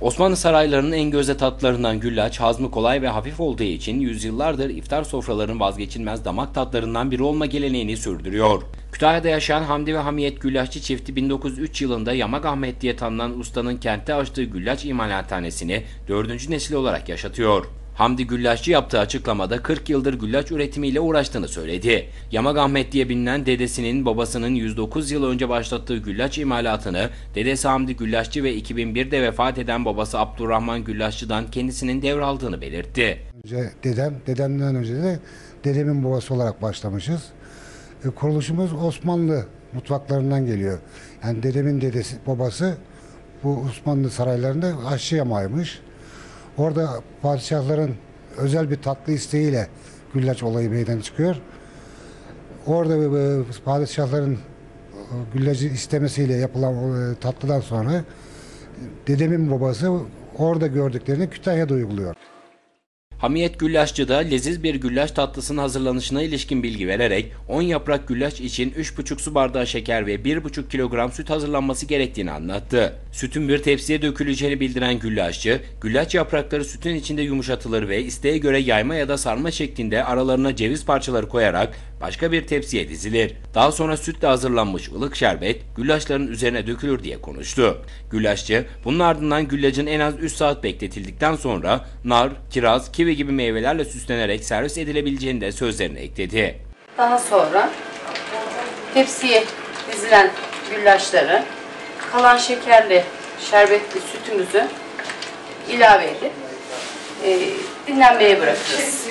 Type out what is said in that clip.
Osmanlı saraylarının en gözde tatlarından güllaç, hazmı kolay ve hafif olduğu için yüzyıllardır iftar sofralarının vazgeçilmez damak tatlarından biri olma geleneğini sürdürüyor. Kütahya'da yaşayan Hamdi ve Hamiyet Güllaççı çifti 1903 yılında Yamak Ahmet diye tanınan ustanın kentte açtığı güllaç imalathanesini dördüncü nesil olarak yaşatıyor. Hamdi Güllaççı yaptığı açıklamada 40 yıldır güllaç üretimiyle uğraştığını söyledi. Yamak Ahmet diye bilinen dedesinin babasının 109 yıl önce başlattığı güllaç imalatını dedesi Hamdi Güllaççı ve 2001'de vefat eden babası Abdurrahman Güllaççı'dan kendisinin devraldığını belirtti. Önce dedem, dedemden önce de dedemin babası olarak başlamışız. E, kuruluşumuz Osmanlı mutfaklarından geliyor. Yani dedemin dedesi, babası bu Osmanlı saraylarında aşçı yamaymış. Orada padişahların özel bir tatlı isteğiyle güllaç olayı meydana çıkıyor. Orada e, padişahların e, güllacı istemesiyle yapılan e, tatlıdan sonra dedemin babası orada gördüklerini Kütahya'da uyguluyor. Hamiyet Güllaççı da leziz bir güllaç tatlısının hazırlanışına ilişkin bilgi vererek 10 yaprak güllaç için 3,5 su bardağı şeker ve 1,5 kilogram süt hazırlanması gerektiğini anlattı. Sütün bir tepsiye döküleceğini bildiren güllaççı, güllaç yaprakları sütün içinde yumuşatılır ve isteğe göre yayma ya da sarma şeklinde aralarına ceviz parçaları koyarak başka bir tepsiye dizilir. Daha sonra sütle hazırlanmış ılık şerbet güllaçların üzerine dökülür diye konuştu. Güllaççı bunun ardından güllacın en az 3 saat bekletildikten sonra nar, kiraz, kivi gibi meyvelerle süslenerek servis edilebileceğini de sözlerine ekledi. Daha sonra tepsiye dizilen güllaçları kalan şekerli şerbetli sütümüzü ilave edip e, dinlenmeye bırakacağız.